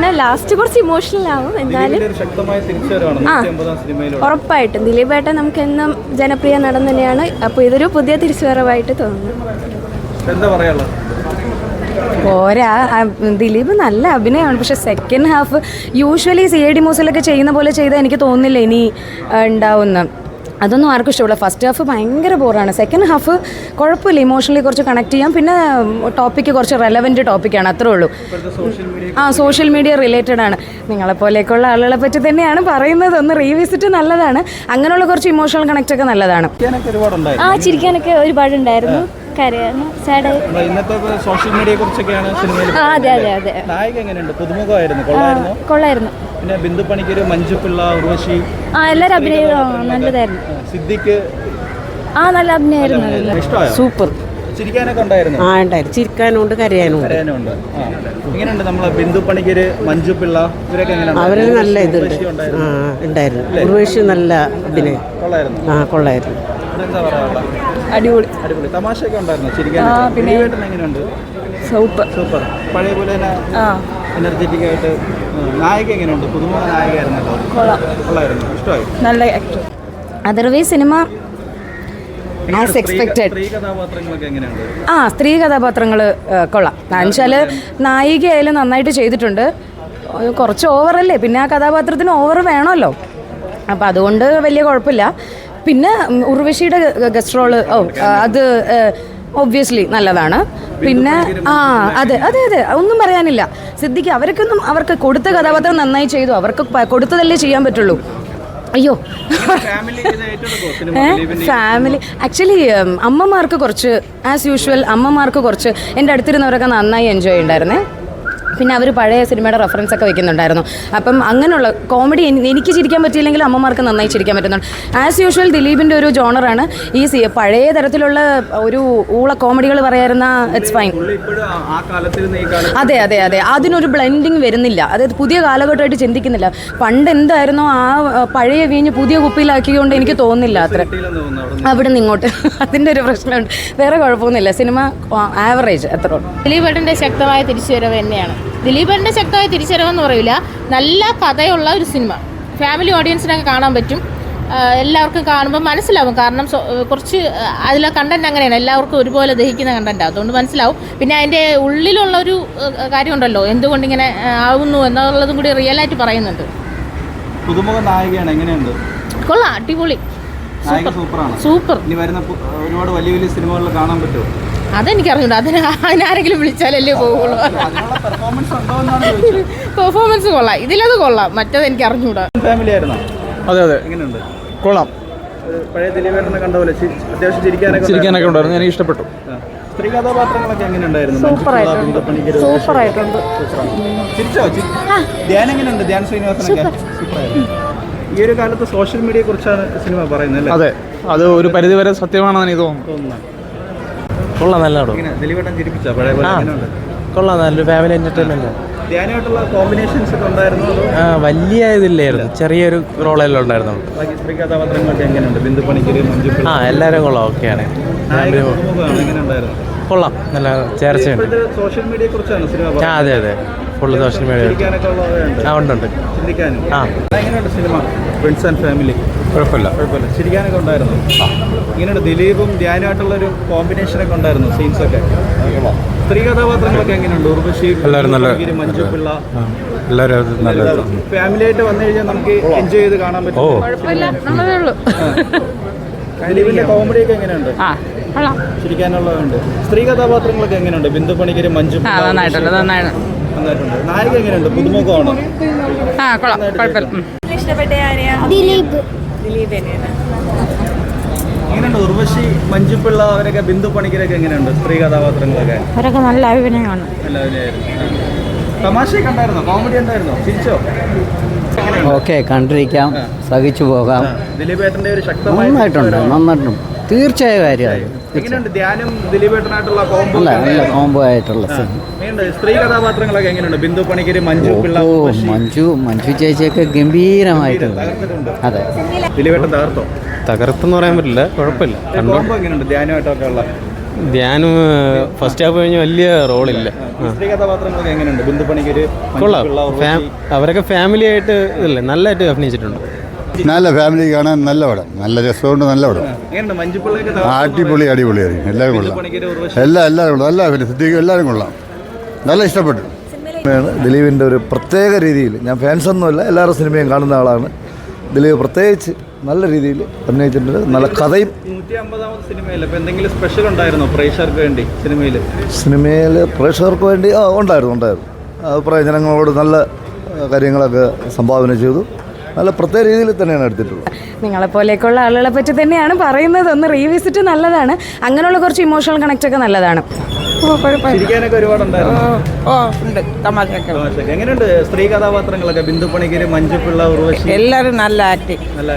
തന്നെയാണ് ലാസ്റ്റ് കുറച്ച് ഇമോഷണൽ ആവും എന്നാലും. ഉറപ്പായിട്ടും. ദിലീപേട്ടൻ നമുക്ക് എന്നും ജനപ്രിയ നടൻ തന്നെയാണ്. അപ്പോൾ ഇതൊരു പുതിയ തിരിച്ചുവരവായിട്ട് തോന്നുന്നു. പോരാ. ദിലീപ് നല്ല അഭിനയമാണ്. പക്ഷെ second half usually C I D മൂസിലൊക്കെ ചെയ്യുന്ന പോലെ ചെയ്താൽ എനിക്ക് തോന്നുന്നില്ല ഇനി ഉണ്ടാവുന്ന. അതൊന്നും ആർക്കും ഇഷ്ടമില്ല ഫസ്റ്റ് ഹാഫ് ഭയങ്കര ബോറാണ് സെക്കൻഡ് ഹാഫ് കുഴപ്പമില്ല. ഇമോഷണലി കുറച്ച് കണക്ട് ചെയ്യാം. പിന്നെ ടോപ്പിക്ക് കുറച്ച് റെലവന്റ് ടോപ്പിക്കാണ് അത്രേ ഉള്ളൂ. സോഷ്യൽ മീഡിയ ആ സോഷ്യൽ മീഡിയ റിലേറ്റഡ് ആണ്. നിങ്ങളെപ്പോലെയൊക്കെയുള്ള ആളുകളെ പറ്റി തന്നെയാണ് പറയുന്നത്. ഒന്ന് റീവിസിറ്റ് നല്ലതാണ്. അങ്ങനെയുള്ള കുറച്ച് ഇമോഷണൽ കണക്റ്റ് ഒക്കെ നല്ലതാണ്. ആ ചിരിക്കാനൊക്കെ ഒരുപാടുണ്ടായിരുന്നു. കരയായിരുന്നു. സാഡ്. ഇന്നത്തെ സോഷ്യൽ മീഡിയയെ കുറിച്ചൊക്കെയാണ് സിനിമയിൽ ആ അതെ അതെ അതെ. നായിക എങ്ങനെയുണ്ട്? പുതുമുഖമായിരുന്നു. കൊള്ളായിരുന്നു? കൊള്ളായിരുന്നു. പിന്നെ ബിന്ദു പണിക്കർ മഞ്ജു പിള്ള ഉർവശി ആ എല്ലാവരും അഭിനയം നല്ലതായിരുന്നു. സിദ്ദിഖ്. ആ നല്ല അഭിനയമായിരുന്നു ഇഷ്ടമായോ? സൂപ്പർ. ചിരിക്കാനൊക്കെ ഉണ്ടായിരുന്നു? ആ ഉണ്ടായിരുന്നു. ചിരിക്കാനുണ്ട് കരയാനുണ്ട്. കരയാനുണ്ട്. ആ എങ്ങനെയുണ്ട് നമ്മളെ ബിന്ദു പണിക്കര് മഞ്ജു പിള്ള? ഇവരൊക്കെ എങ്ങനെയുണ്ട്? അവർ നല്ല ഇതുണ്ട്. ആ ഉണ്ടായിരുന്നു. ഉർവേഷി നല്ല അഭിനയം. കൊള്ളായിരുന്നു. ആ കൊള്ളായിരുന്നു. അടിപൊളി. അടിപൊളി. തമാശയൊക്കെ ഉണ്ടായിരുന്നു? ചിരിക്കാനൊക്കെ ദിലീപേട്ടൻ എങ്ങനെയുണ്ട്? സൂപ്പർ. സൂപ്പർ. പഴയ പോലെ തന്നെ എനർജറ്റിക് ആയിട്ട് ഉം, നായിക എങ്ങനെയുണ്ട്? പുതുമുഖ നായികയായിരുന്നല്ലോ. കൊള്ളായിരുന്നു. ഇഷ്ടമായി? നല്ല ആക്ടർ അതർവൈസ് സിനിമ ആസ് സ്ത്രീ- എക്സ്പെക്റ്റഡ് സ്ത്രീ കഥാപാത്രങ്ങളൊക്കെ എങ്ങനെയുണ്ട്? ആ സ്ത്രീ കഥാപാത്രങ്ങൾ കൊള്ളാം. എന്നുവെച്ചാൽ നായികയായാലും നന്നായിട്ട് ചെയ്തിട്ടുണ്ട്. ഒരു കുറച്ച് ഓവറല്ലേ പിന്നെ ആ കഥാപാത്രത്തിന് ഓവർ വേണമല്ലോ. അപ്പം അതുകൊണ്ട് വലിയ കുഴപ്പമില്ല. പിന്നെ ഉർവശിയുടെ ഗസ്ട്രോൾ ഓ അത് ഒബ്വിയസ്ലി നല്ലതാണ്. പിന്നെ ആ അതെ അതെ അതെ ഒന്നും പറയാനില്ല. സിദ്ധിക്ക് അവർക്കൊന്നും അവർക്ക് കൊടുത്ത കഥാപാത്രം നന്നായി ചെയ്തു. അവർക്ക് കൊടുത്തതല്ലേ ചെയ്യാൻ പറ്റുള്ളൂ. അയ്യോ. ഫാമിലി ആക്ച്വലി അമ്മമാർക്ക് കുറച്ച് ആസ് യൂഷ്വൽ അമ്മമാർക്ക് കുറച്ച് എന്റെ അടുത്തിരുന്നവരൊക്കെ നന്നായി എൻജോയ് ഉണ്ടായിരുന്നേ പിന്നെ അവർ പഴയ സിനിമയുടെ റെഫറൻസ് ഒക്കെ വെക്കുന്നുണ്ടായിരുന്നു. അപ്പം അങ്ങനെയുള്ള കോമഡി എനിക്ക് ചിരിക്കാൻ പറ്റിയില്ലെങ്കിൽ അമ്മമാർക്ക് നന്നായി ചിരിക്കാൻ പറ്റുന്നുണ്ട്. ആസ് യൂഷ്വൽ ദിലീപിന്റെ ഒരു ജോണറാണ് ഈ സി പഴയ തരത്തിലുള്ള ഒരു ഊള കോമഡികൾ പറയായിരുന്ന ഇറ്റ്സ് ഫൈൻ അതെ അതെ അതെ. അതിനൊരു ബ്ലെൻഡിങ് വരുന്നില്ല. അതായത് പുതിയ കാലഘട്ടമായിട്ട് ചിന്തിക്കുന്നില്ല. പണ്ട് എന്തായിരുന്നോ ആ പഴയ വീഞ്ഞ് പുതിയ കുപ്പിയിലാക്കിക്കൊണ്ട് എനിക്ക് തോന്നുന്നില്ല അത്ര. അവിടെ നിന്ന് ഇങ്ങോട്ട്. അതിന്റെ ഒരു പ്രശ്നമുണ്ട്. വേറെ കുഴപ്പമൊന്നുമില്ല. സിനിമ ആവറേജ് എത്ര ദിലീപ് ദിലീപേട്ടന്റെ ശക്തമായ തിരിച്ചുവരവ് തന്നെയാണ്. ദിലീപേട്ടന്റെ ശക്തമായ തിരിച്ചറിവെന്ന് പറയില്ല. നല്ല കഥയുള്ള ഒരു സിനിമ. ഫാമിലി ഓഡിയൻസിനൊക്കെ കാണാൻ പറ്റും. എല്ലാവർക്കും കാണുമ്പോൾ മനസ്സിലാവും. കാരണം കുറച്ച് അതിലെ കണ്ടന്റ് അങ്ങനെയാണ്. എല്ലാവർക്കും ഒരുപോലെ ദഹിക്കുന്ന കണ്ടന്റ് അതുകൊണ്ട് മനസ്സിലാവും. പിന്നെ അതിന്റെ ഉള്ളിലുള്ള ഒരു കാര്യമുണ്ടല്ലോ. എന്തുകൊണ്ട് ഇങ്ങനെ ആവുന്നു എന്നുള്ളതും കൂടി റിയൽ ആയിട്ട് പറയുന്നുണ്ട്. പുതുമുഖ നായികയാണ്. എങ്ങനെയുണ്ട്? കൊള്ളാം. അടിപൊളി. സൂപ്പർ. സൂപ്പർ. ഇനി വരുന്ന ഒരുപാട് വലിയ വലിയ സിനിമകളിൽ കാണാൻ പറ്റുമോ? അതെനിക്കറിഞ്ഞൂടാ. അതിന് അതിനാരെങ്കിലും വിളിച്ചാലല്ലേ പോകുള്ളൂ പെർഫോമൻസ് ഉണ്ടോ എന്നാണ് ചോദിച്ചത് പെർഫോമൻസ് കൊള്ളാം. ഇതിലത് കൊള്ളാം. മറ്റത് എനിക്ക് അറിഞ്ഞൂടാ ഫാമിലി ആയിരുന്നോ? അതെ അതെ. എങ്ങനെയുണ്ട്? കൊള്ളാം. പഴയ ദിലീപേട്ടനെ കണ്ട പോലെ ചി- അത്യാവശ്യം ചിരിക്കാനൊക്കെ ഉണ്ടായിരുന്നു. എനിക്ക് ഇഷ്ടപ്പെട്ടു. സ്ത്രീ കഥാപാത്രങ്ങളൊക്കെ എങ്ങനെയുണ്ടായിരുന്നു? മഞ്ജുപിള്ള, സൂപ്പർ ആയിട്ടുണ്ട്. ചിരിച്ചോ? ചി- ധ്യാൻ എങ്ങനെയുണ്ട്? ധ്യാൻ ശ്രീനിവാസനൊക്കെ? സൂപ്പറായിരുന്നു ഈ ഒരു കാലത്ത് സോഷ്യൽ മീഡിയയെ കുറിച്ചാണ് സിനിമ പറയുന്നത് അല്ലേ? അതെ. അത് ഒരു പരിധിവരെ സത്യമാണെന്ന് എനിക്ക് തോന്നുന്നു. തോന്നുന്നു. കൊള്ളാം നല്ല പടം ആ. കൊള്ളാം നല്ലൊരു ഫാമിലി എന്റർടൈൻമെന്റ് അതോ? ആ വലിയ ഇതില്ലായിരുന്നു. ചെറിയൊരു റോളെല്ലാം ഉണ്ടായിരുന്നു. ആ എല്ലാവരും കൊള്ളാം. ഓക്കെയാണ് കൊള്ളാം. നല്ല ചേർച്ചയുണ്ട്. സോഷ്യൽ മീഡിയയെ കുറിച്ചാണ് സിനിമ ആ അതെ അതെ. ഫുള്ള് സോഷ്യൽ മീഡിയ ആ ഉണ്ട് ഉണ്ട്. ആ. സിനിമ? ഫ്രണ്ട്സ് ആൻഡ് ഫാമിലി കുഴപ്പമില്ല. കുഴപ്പമില്ല. ചിരിക്കാനൊക്കെ ഉണ്ടായിരുന്നു. ഇങ്ങനെയുണ്ട്. ദിലീപും ധ്യാനുമായിട്ടുള്ള ഒരു കോമ്പിനേഷനൊക്കെ ഉണ്ടായിരുന്നു സീൻസൊക്കെ സ്ത്രീ കഥാപാത്രങ്ങളൊക്കെ എങ്ങനെയുണ്ട്? ഉർവശി എല്ലാവരും നല്ല- മഞ്ജു പിള്ള ഫാമിലി ആയിട്ട് വന്നു കഴിഞ്ഞാൽ നമുക്ക് എൻജോയ് ചെയ്ത് കാണാൻ പറ്റും. ദിലീപിന്റെ കോമഡി ഒക്കെ എങ്ങനെയുണ്ട്? ചിരിക്കാനുള്ളതുണ്ട്. സ്ത്രീ കഥാപാത്രങ്ങളൊക്കെ എങ്ങനെയുണ്ട്? ബിന്ദു പണിക്കര് മഞ്ജു നന്നായിട്ടുണ്ട്. നന്നായിട്ടുണ്ട്. നായിക എങ്ങനെയുണ്ട്? പുതുമുഖമാണോ? ആ കൊള്ളാം. കുഴപ്പമില്ല. ഉം. എങ്ങനെയുണ്ട്? ഉർവശി മഞ്ജുപിള്ള അവരൊക്കെ ബിന്ദു പണിക്കരൊക്കെ എങ്ങനെയുണ്ട്? സ്ത്രീ കഥാപാത്രങ്ങളൊക്കെ? അവരൊക്കെ നല്ല അഭിനയമാണ്. എല്ലാവരും തമാശയൊക്കെ ഉണ്ടായിരുന്നോ? കോമഡി ഉണ്ടായിരുന്നോ? ചിരിച്ചോ? ഓക്കെ കണ്ടിരിക്കാം. സഹിച്ചു പോകാം. ദിലീപ് ദിലീപേട്ടന്റെ ഒരു ശക്തമായ നന്നായിട്ടുണ്ട് തിരിച്ചുവരവാണ്. നന്നായിട്ടുണ്ട്. തീർച്ചയായ കാര്യമാണ്. എങ്ങനെയുണ്ട് ധ്യാനം ദിലീപേട്ടനായിട്ടുള്ള കോംബോ അല്ല നല്ല കോംബോ ആയിട്ടുള്ള സ്ത്രീ കഥാപാത്രങ്ങളൊക്കെ എങ്ങനെയുണ്ട്? ബിന്ദു പണിക്കര് മഞ്ജു പിള്ള ഓ മഞ്ജു മഞ്ജു ചേച്ചിയൊക്കെ ഗംഭീരമായിട്ടുണ്ട് അതെ. ദിലീപേട്ടൻ തകർത്തോ? തകർത്തെന്ന് പറയാൻ പറ്റില്ല കുഴപ്പമില്ല. കോംബോ എങ്ങനെയുണ്ട്? ധ്യാനമായിട്ടൊക്കെ ഉള്ള? ധ്യാനം ഫസ്റ്റ് ഹാഫ് കഴിഞ്ഞ് വലിയ റോളില്ല. സ്ത്രീ കഥാപാത്രങ്ങളൊക്കെ എങ്ങനെയുണ്ട്? ബിന്ദു പണിക്കര് കൊള്ളാം. അവരൊക്കെ ഫാമിലി ആയിട്ട് ഇതല്ലേ നല്ലതായിട്ട് അഭിനയിച്ചിട്ടുണ്ട്. നല്ല ഫാമിലി കാണാൻ നല്ല പടം. നല്ല രസമുണ്ട് നല്ല പടം. അടിപൊളി അടിപൊളിയായിരിക്കും എല്ലാവരും കൊള്ളാം. എല്ലാം എല്ലാവരും കൊള്ളാം. എല്ലാ സിദ്ധിക്കും എല്ലാവരും കൊള്ളാം. നല്ല ഇഷ്ടപ്പെട്ടു. ദിലീപിന്റെ ഒരു പ്രത്യേക രീതിയിൽ ഞാൻ ഫാൻസ് ഫാൻസൊന്നുമല്ല എല്ലാവരുടെ സിനിമയും കാണുന്ന ആളാണ്. ദിലീപ് പ്രത്യേകിച്ച് നല്ല രീതിയിൽ അഭിനയിച്ചിട്ടുണ്ട്. നല്ല കഥയും. സ്പെഷ്യൽ ഉണ്ടായിരുന്നോ പ്രേക്ഷകർക്ക് വേണ്ടി സിനിമയിൽ സിനിമയിൽ പ്രേക്ഷകർക്ക് വേണ്ടി ഉണ്ടായിരുന്നു ഉണ്ടായിരുന്നു. അഭിപ്രായ ജനങ്ങളോട് നല്ല കാര്യങ്ങളൊക്കെ സംഭാവന ചെയ്തു. നല്ല പ്രത്യേക രീതിയിൽ തന്നെയാണ് എടുത്തിട്ടുള്ളത്. നിങ്ങളെപ്പോലെയൊക്കെയുള്ള ആളുകളെ പറ്റി തന്നെയാണ് പറയുന്നത്. ഒന്ന് റീവിസിറ്റ് നല്ലതാണ്. അങ്ങനെയുള്ള കുറച്ച് ഇമോഷണൽ കണക്ട് ഒക്കെ നല്ലതാണ്. ചിരിക്കാനൊക്കെ ഒരുപാടുണ്ടായിരുന്നു. ഓ ഉണ്ട്. തമാശയൊക്കെ. തമാശയൊക്കെ. എങ്ങനെയുണ്ട് സ്ത്രീ കഥാപാത്രങ്ങളൊക്കെ? ബിന്ദു പണിക്കര് മഞ്ജുപിള്ള ഉർവശി. എല്ലാവരും നല്ല ആക്ടി നല്ല